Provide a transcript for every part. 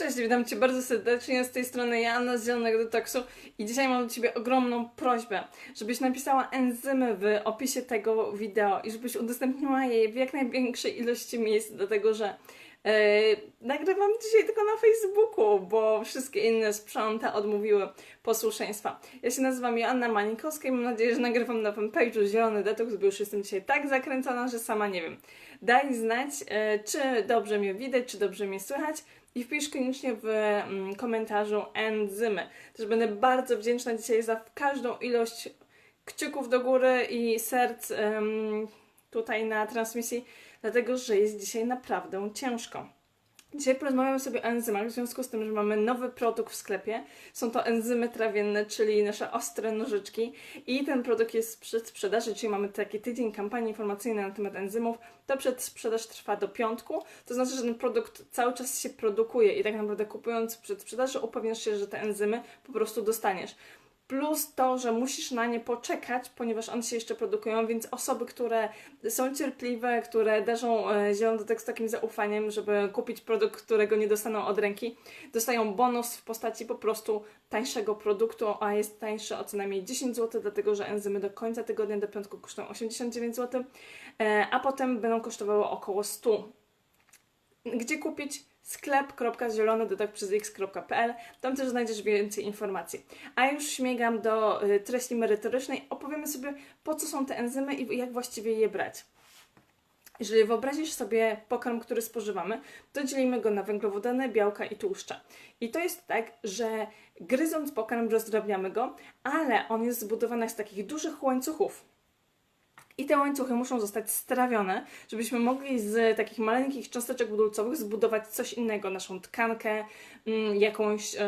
Cześć, witam Cię bardzo serdecznie. Z tej strony Joanna z Zielonego Detoksu i dzisiaj mam do Ciebie ogromną prośbę, żebyś napisała enzymy w opisie tego wideo i żebyś udostępniła je w jak największej ilości miejsc, dlatego że e, nagrywam dzisiaj tylko na Facebooku, bo wszystkie inne sprząta odmówiły posłuszeństwa. Ja się nazywam Joanna Manikowska i mam nadzieję, że nagrywam na fanpage'u Zielony Detoks, bo już jestem dzisiaj tak zakręcona, że sama nie wiem. Daj znać, e, czy dobrze mnie widać, czy dobrze mnie słychać i wpisz koniecznie w mm, komentarzu enzymy. Też będę bardzo wdzięczna dzisiaj za każdą ilość kciuków do góry i serc tutaj na transmisji, dlatego że jest dzisiaj naprawdę ciężko. Dzisiaj porozmawiamy sobie o enzymach, w związku z tym, że mamy nowy produkt w sklepie. Są to enzymy trawienne, czyli nasze ostre nożyczki i ten produkt jest przed sprzedaży, czyli mamy taki tydzień kampanii informacyjnej na temat enzymów. To przedsprzedaż trwa do piątku, to znaczy, że ten produkt cały czas się produkuje i tak naprawdę kupując przed sprzedaży upewniasz się, że te enzymy po prostu dostaniesz. Plus to, że musisz na nie poczekać, ponieważ one się jeszcze produkują, więc osoby, które są cierpliwe, które darzą e, zielony do tekstu takim zaufaniem, żeby kupić produkt, którego nie dostaną od ręki, dostają bonus w postaci po prostu tańszego produktu, a jest tańszy o co najmniej 10 zł, dlatego że enzymy do końca tygodnia, do piątku kosztują 89 zł, e, a potem będą kosztowały około 100 gdzie kupić sklep.zielonodedok przez x.pl. Tam też znajdziesz więcej informacji. A już śmigam do y, treści merytorycznej. Opowiemy sobie, po co są te enzymy i jak właściwie je brać. Jeżeli wyobrazisz sobie pokarm, który spożywamy, to dzielimy go na węglowodany, białka i tłuszcze. I to jest tak, że gryząc pokarm rozdrabniamy go, ale on jest zbudowany z takich dużych łańcuchów. I te łańcuchy muszą zostać strawione, żebyśmy mogli z takich maleńkich cząsteczek budulcowych zbudować coś innego, naszą tkankę, mm, jakąś e,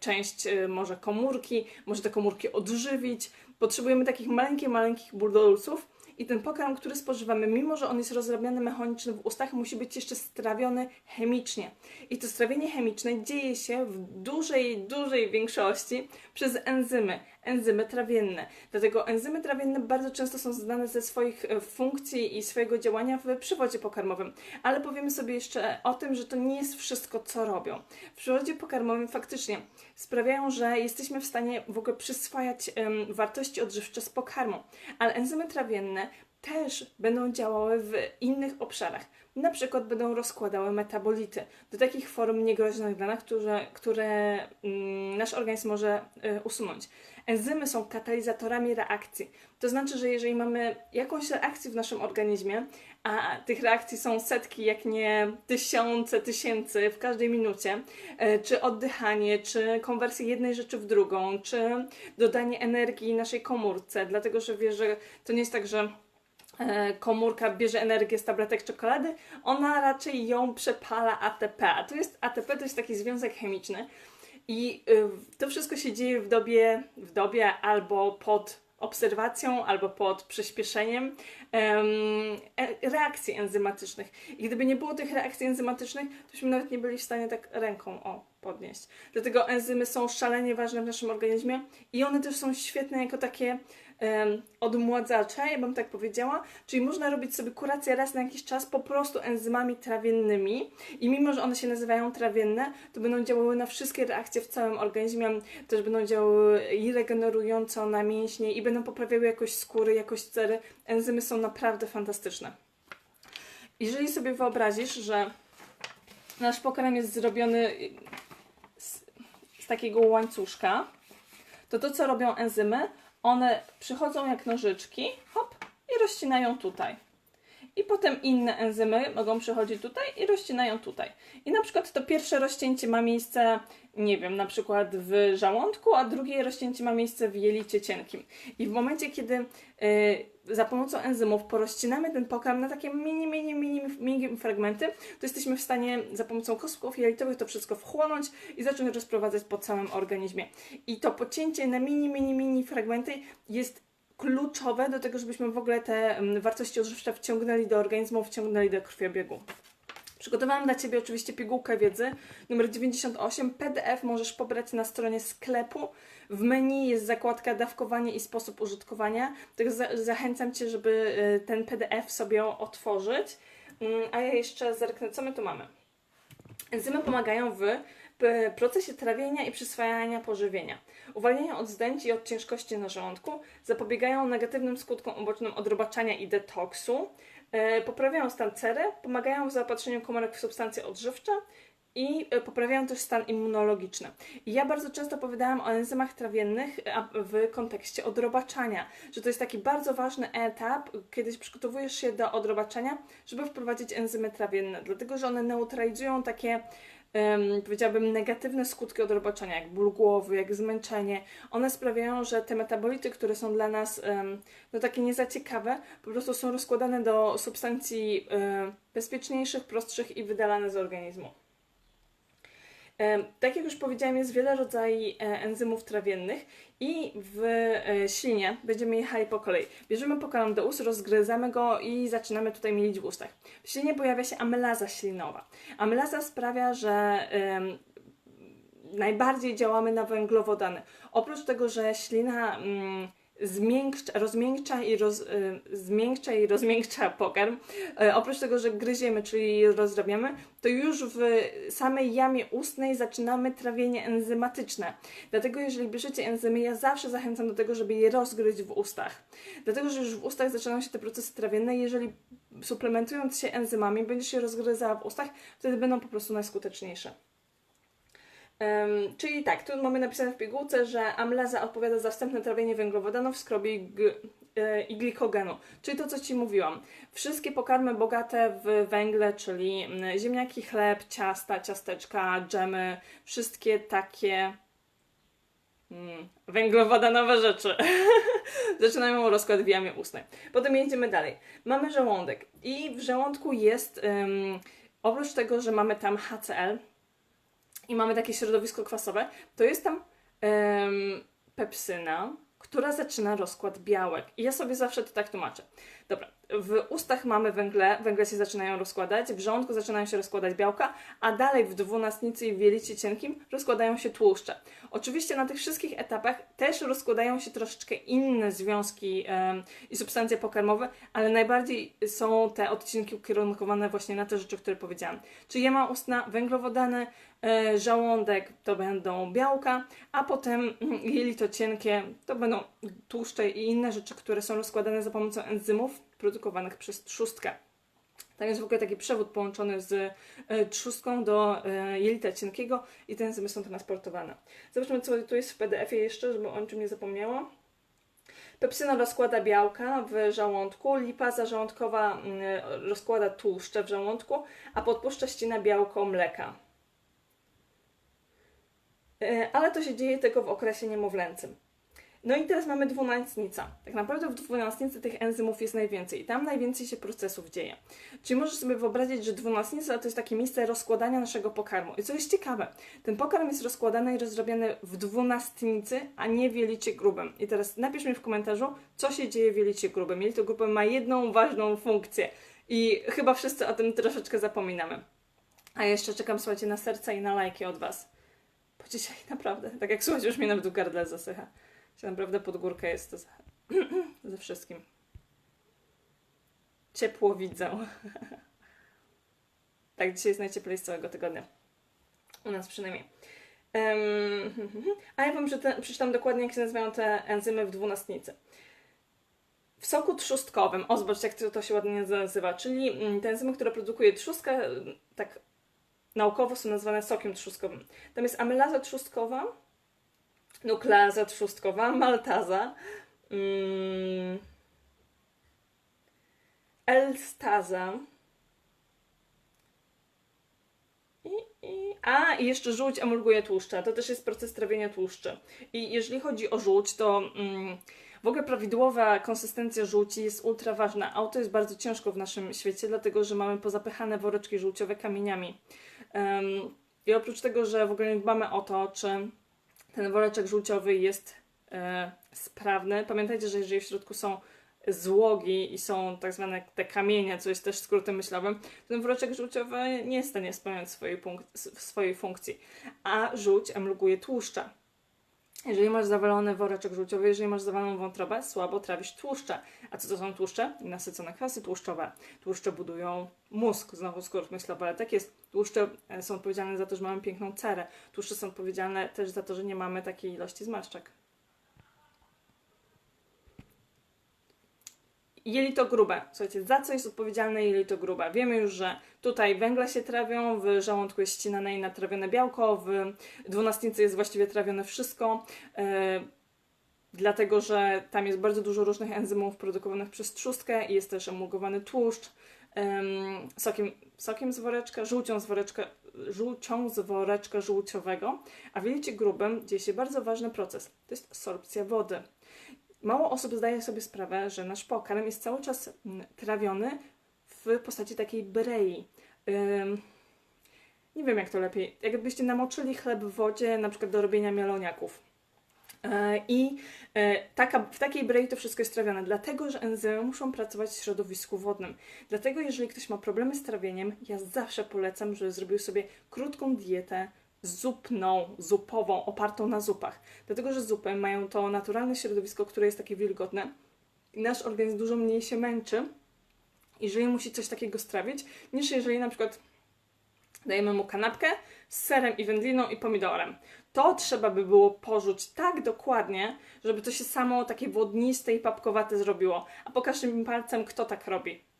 część e, może komórki, może te komórki odżywić. Potrzebujemy takich maleńkich, maleńkich budulców, i ten pokarm, który spożywamy, mimo że on jest rozrabiany mechanicznie w ustach, musi być jeszcze strawiony chemicznie. I to strawienie chemiczne dzieje się w dużej, dużej większości przez enzymy, enzymy trawienne. Dlatego enzymy trawienne bardzo często są znane ze swoich e, funkcji i swojego działania w przewodzie pokarmowym. Ale powiemy sobie jeszcze o tym, że to nie jest wszystko, co robią. W przewodzie pokarmowym faktycznie sprawiają, że jesteśmy w stanie w ogóle przyswajać wartości odżywcze z pokarmu. Ale enzymy trawienne też będą działały w innych obszarach. Na przykład będą rozkładały metabolity do takich form niegroźnych dla nas, które, które mm, nasz organizm może y, usunąć. Enzymy są katalizatorami reakcji. To znaczy, że jeżeli mamy jakąś reakcję w naszym organizmie, a tych reakcji są setki, jak nie tysiące, tysięcy w każdej minucie, y, czy oddychanie, czy konwersja jednej rzeczy w drugą, czy dodanie energii naszej komórce, dlatego że wiesz, że to nie jest tak, że komórka bierze energię z tabletek czekolady, ona raczej ją przepala ATP. A to jest ATP to jest taki związek chemiczny. I y, to wszystko się dzieje w dobie, w dobie albo pod obserwacją, albo pod przyspieszeniem um, reakcji enzymatycznych. I gdyby nie było tych reakcji enzymatycznych, to byśmy nawet nie byli w stanie tak ręką o, podnieść. Dlatego enzymy są szalenie ważne w naszym organizmie i one też są świetne jako takie odmładzacza, ja bym tak powiedziała, czyli można robić sobie kurację raz na jakiś czas po prostu enzymami trawiennymi i mimo, że one się nazywają trawienne, to będą działały na wszystkie reakcje w całym organizmie, też będą działały i regenerująco na mięśnie i będą poprawiały jakość skóry, jakość cery. Enzymy są naprawdę fantastyczne. Jeżeli sobie wyobrazisz, że nasz pokarm jest zrobiony z, z takiego łańcuszka, to to, co robią enzymy, one przychodzą jak nożyczki, hop, i rozcinają tutaj. I potem inne enzymy mogą przychodzić tutaj i rozcinają tutaj. I na przykład to pierwsze rozcięcie ma miejsce, nie wiem, na przykład w żołądku, a drugie rozcięcie ma miejsce w jelicie cienkim. I w momencie, kiedy yy, za pomocą enzymów porozcinamy ten pokarm na takie mini, mini, mini, mini fragmenty, to jesteśmy w stanie za pomocą kostków jelitowych to wszystko wchłonąć i zacząć rozprowadzać po całym organizmie. I to pocięcie na mini, mini, mini fragmenty jest kluczowe do tego, żebyśmy w ogóle te mm, wartości odżywcze wciągnęli do organizmu, wciągnęli do krwiobiegu. Przygotowałam dla Ciebie oczywiście pigułkę wiedzy numer 98. PDF możesz pobrać na stronie sklepu. W menu jest zakładka dawkowanie i sposób użytkowania. Także za zachęcam Cię, żeby y, ten PDF sobie otworzyć. Mm, a ja jeszcze zerknę, co my tu mamy. Enzymy pomagają w procesie trawienia i przyswajania pożywienia. Uwalniają od zdęć i od ciężkości na żołądku, zapobiegają negatywnym skutkom ubocznym odrobaczania i detoksu, poprawiają stan cery, pomagają w zaopatrzeniu komórek w substancje odżywcze i e, poprawiają też stan immunologiczny. Ja bardzo często opowiadałam o enzymach trawiennych a w kontekście odrobaczania, że to jest taki bardzo ważny etap, kiedy przygotowujesz się do odrobaczania, żeby wprowadzić enzymy trawienne, dlatego że one neutralizują takie um, powiedziałabym, negatywne skutki odrobaczenia, jak ból głowy, jak zmęczenie. One sprawiają, że te metabolity, które są dla nas um, no takie niezaciekawe, po prostu są rozkładane do substancji um, bezpieczniejszych, prostszych i wydalane z organizmu. Tak jak już powiedziałam, jest wiele rodzajów e, enzymów trawiennych i w e, ślinie będziemy jechali po kolei. Bierzemy pokarm do ust, rozgryzamy go i zaczynamy tutaj mielić w ustach. W ślinie pojawia się amylaza ślinowa. Amylaza sprawia, że najbardziej działamy na węglowodany. Oprócz tego, że ślina... Um, zmiękcza, rozmiękcza i, roz, y, zmiękcza i rozmiękcza pokarm. Y, oprócz tego, że gryziemy, czyli rozrabiamy, to już w samej jamie ustnej zaczynamy trawienie enzymatyczne. Dlatego jeżeli bierzecie enzymy, ja zawsze zachęcam do tego, żeby je rozgryźć w ustach. Dlatego, że już w ustach zaczynają się te procesy trawienne. Jeżeli suplementując się enzymami, będziesz je rozgryzała w ustach, wtedy będą po prostu najskuteczniejsze. Um, czyli tak, tu mamy napisane w pigułce, że amlaza odpowiada za wstępne trawienie węglowodanów, skrobi e, i glikogenu. Czyli to, co Ci mówiłam. Wszystkie pokarmy bogate w węgle, czyli ziemniaki, chleb, ciasta, ciasteczka, dżemy, wszystkie takie mm, węglowodanowe rzeczy zaczynają rozkład w jamie ustnej. Potem jedziemy dalej. Mamy żołądek i w żołądku jest, um, oprócz tego, że mamy tam HCl, i mamy takie środowisko kwasowe, to jest tam pepsyna, która zaczyna rozkład białek. I ja sobie zawsze to tak tłumaczę. Dobra, w ustach mamy węgle, węgle się zaczynają rozkładać, w żołądku zaczynają się rozkładać białka, a dalej w dwunastnicy i w wielicie cienkim rozkładają się tłuszcze. Oczywiście na tych wszystkich etapach też rozkładają się troszeczkę inne związki i substancje pokarmowe, ale najbardziej są te odcinki ukierunkowane właśnie na te rzeczy, które powiedziałam. Czyli jema ustna, węglowodany, e, żołądek to będą białka, a potem mm, jelito cienkie to będą tłuszcze i inne rzeczy, które są rozkładane za pomocą enzymów produkowanych przez trzustkę. Tam jest w ogóle taki przewód połączony z e, trzustką do e, jelita cienkiego i te enzymy są transportowane. Zobaczmy, co tu jest w PDF-ie jeszcze, żeby o niczym nie zapomniała. Pepsyna rozkłada białka w żołądku, lipaza żołądkowa mm, rozkłada tłuszcze w żołądku, a podpuszcza ścina białko mleka. E, ale to się dzieje tylko w okresie niemowlęcym. No i teraz mamy dwunastnica. Tak naprawdę w dwunastnicy tych enzymów jest najwięcej tam najwięcej się procesów dzieje. Czyli możesz sobie wyobrazić, że dwunastnica to jest takie miejsce rozkładania naszego pokarmu. I co jest ciekawe, ten pokarm jest rozkładany i rozrobiony w dwunastnicy, a nie w jelicie grubym. I teraz napisz mi w komentarzu, co się dzieje w jelicie grubym. Jelito grube ma jedną ważną funkcję i chyba wszyscy o tym troszeczkę zapominamy. A jeszcze czekam, słuchajcie, na serca i na lajki od Was. Bo dzisiaj naprawdę, tak jak słuchajcie, już mi nawet w gardle zasycha się naprawdę pod górkę jest to ze wszystkim. Ciepło widzę. tak, dzisiaj jest najcieplej z całego tygodnia. U nas przynajmniej. Um, a ja Wam przeczytam dokładnie, jak się nazywają te enzymy w dwunastnicy. W soku trzustkowym, o zobaczcie, jak to, to się ładnie nazywa, czyli mm, te enzymy, które produkuje trzustka, tak naukowo są nazywane sokiem trzustkowym. Tam jest amylaza trzustkowa, nukleaza trzustkowa, maltaza, mm, elstaza. A, i jeszcze żółć emulguje tłuszcze. To też jest proces trawienia tłuszczy. I jeżeli chodzi o żółć, to mm, w ogóle prawidłowa konsystencja żółci jest ultra ważna. Auto jest bardzo ciężko w naszym świecie, dlatego że mamy pozapychane woreczki żółciowe kamieniami. Um, I oprócz tego, że w ogóle nie dbamy o to, czy ten woreczek żółciowy jest e, sprawny. Pamiętajcie, że jeżeli w środku są złogi i są tak zwane te kamienie, co jest też skrótem myślowym, ten woreczek żółciowy nie jest w stanie spełniać swojej, swojej funkcji. A żółć emulguje tłuszcza. Jeżeli masz zawalony woreczek żółciowy, jeżeli masz zawaloną wątrobę, słabo trawisz tłuszcze. A co to są tłuszcze? Nasycone kwasy tłuszczowe. Tłuszcze budują mózg, znowu skór myślowy, ale tak jest. Tłuszcze e, są odpowiedzialne za to, że mamy piękną cerę. Tłuszcze są odpowiedzialne też za to, że nie mamy takiej ilości zmarszczek. Jelito grube. Słuchajcie, za co jest odpowiedzialne jelito grube? Wiemy już, że tutaj węgle się trawią, w żołądku jest ścinane i natrawione białko, w dwunastnicy jest właściwie trawione wszystko, e, dlatego że tam jest bardzo dużo różnych enzymów produkowanych przez trzustkę i jest też emulgowany tłuszcz. em, sokiem, sokiem z woreczka, żółcią z woreczka, żółcią z woreczka żółciowego, a w jelicie grubym dzieje się bardzo ważny proces. To jest sorpcja wody. Mało osób zdaje sobie sprawę, że nasz pokarm jest cały czas mm, trawiony w postaci takiej brei. Nie wiem jak to lepiej. Jakbyście namoczyli chleb w wodzie, na przykład do robienia mieloniaków. E, I e, taka, w takiej brei to wszystko jest trawione, dlatego że enzymy muszą pracować w środowisku wodnym. Dlatego, jeżeli ktoś ma problemy z trawieniem, ja zawsze polecam, żeby zrobił sobie krótką dietę zupną, zupową, opartą na zupach. Dlatego, że zupy mają to naturalne środowisko, które jest takie wilgotne i nasz organizm dużo mniej się męczy, jeżeli musi coś takiego strawić, niż jeżeli na przykład dajemy mu kanapkę z serem i wędliną i pomidorem. To trzeba by było porzuć tak dokładnie, żeby to się samo takie wodniste i papkowate zrobiło. A pokażcie mi palcem, kto tak robi.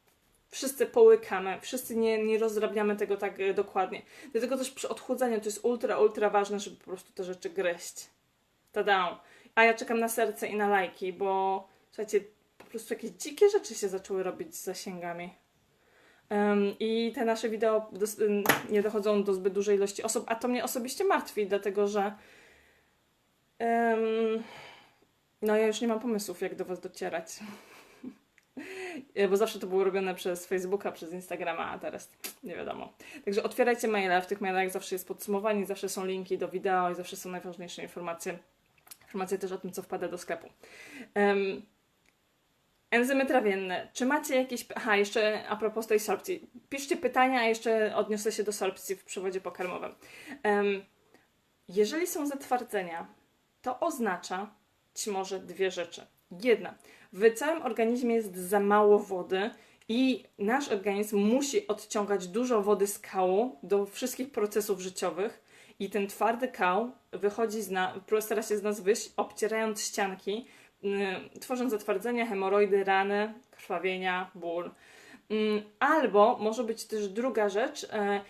Wszyscy połykamy, wszyscy nie, nie rozrabiamy tego tak e, dokładnie. Dlatego też przy odchudzaniu to jest ultra, ultra ważne, żeby po prostu te rzeczy gryźć. Tada! A ja czekam na serce i na lajki, bo słuchajcie, po prostu jakieś dzikie rzeczy się zaczęły robić z zasięgami. Em, I te nasze wideo nie dochodzą do zbyt dużej ilości osób, a to mnie osobiście martwi, dlatego że em, no ja już nie mam pomysłów, jak do Was docierać. E, Bo zawsze to było robione przez Facebooka, przez Instagrama, a teraz nie wiadomo. Także otwierajcie maile, w tych mailach zawsze jest podsumowanie, zawsze są linki do wideo i zawsze są najważniejsze informacje. Informacje też o tym, co wpada do sklepu. Em, enzymy trawienne. Czy macie jakieś... Aha, jeszcze a propos tej sorpcji. Piszcie pytania, a jeszcze odniosę się do sorpcji w przewodzie pokarmowym. Em, jeżeli są zatwardzenia, to oznacza ci może dwie rzeczy. Jedna, w całym organizmie jest za mało wody i nasz organizm musi odciągać dużo wody z kału do wszystkich procesów życiowych i ten twardy kał wychodzi z na, stara się z nas wyjść, obcierając ścianki, yy, tworząc zatwardzenia, hemoroidy, rany, krwawienia, ból. Ym, Albo może być też druga rzecz, e,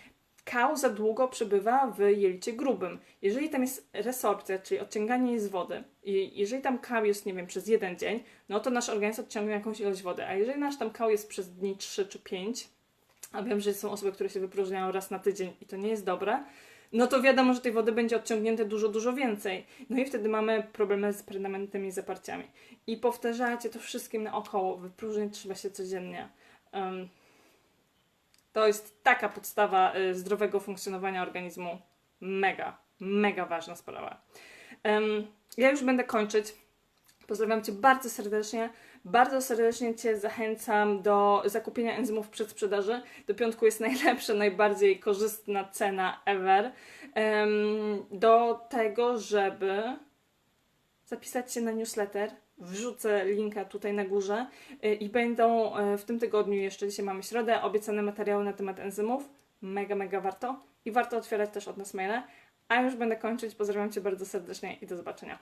kał za długo przebywa w jelicie grubym. Jeżeli tam jest resorpcja, czyli odciąganie z wody, i jeżeli tam kał jest, nie wiem, przez jeden dzień, no to nasz organizm odciągnie jakąś ilość wody. A jeżeli nasz tam kał jest przez dni 3 czy 5, a wiem, że są osoby, które się wypróżniają raz na tydzień i to nie jest dobre, no to wiadomo, że tej wody będzie odciągnięte dużo, dużo więcej. No i wtedy mamy problemy z permanentnymi zaparciami. I powtarzajcie to wszystkim naokoło. Wypróżnić trzeba się codziennie. Em, to jest taka podstawa y, zdrowego funkcjonowania organizmu. Mega, mega ważna sprawa. Ja już będę kończyć. Pozdrawiam Cię bardzo serdecznie. Bardzo serdecznie Cię zachęcam do zakupienia enzymów przed sprzedaży. Do piątku jest najlepsza, najbardziej korzystna cena ever. Do tego, żeby zapisać się na newsletter. Wrzucę linka tutaj na górze y, i będą y, w tym tygodniu jeszcze, dzisiaj mamy środę, obiecane materiały na temat enzymów. Mega, mega warto. I warto otwierać też od nas maile. A już będę kończyć. Pozdrawiam Cię bardzo serdecznie i do zobaczenia.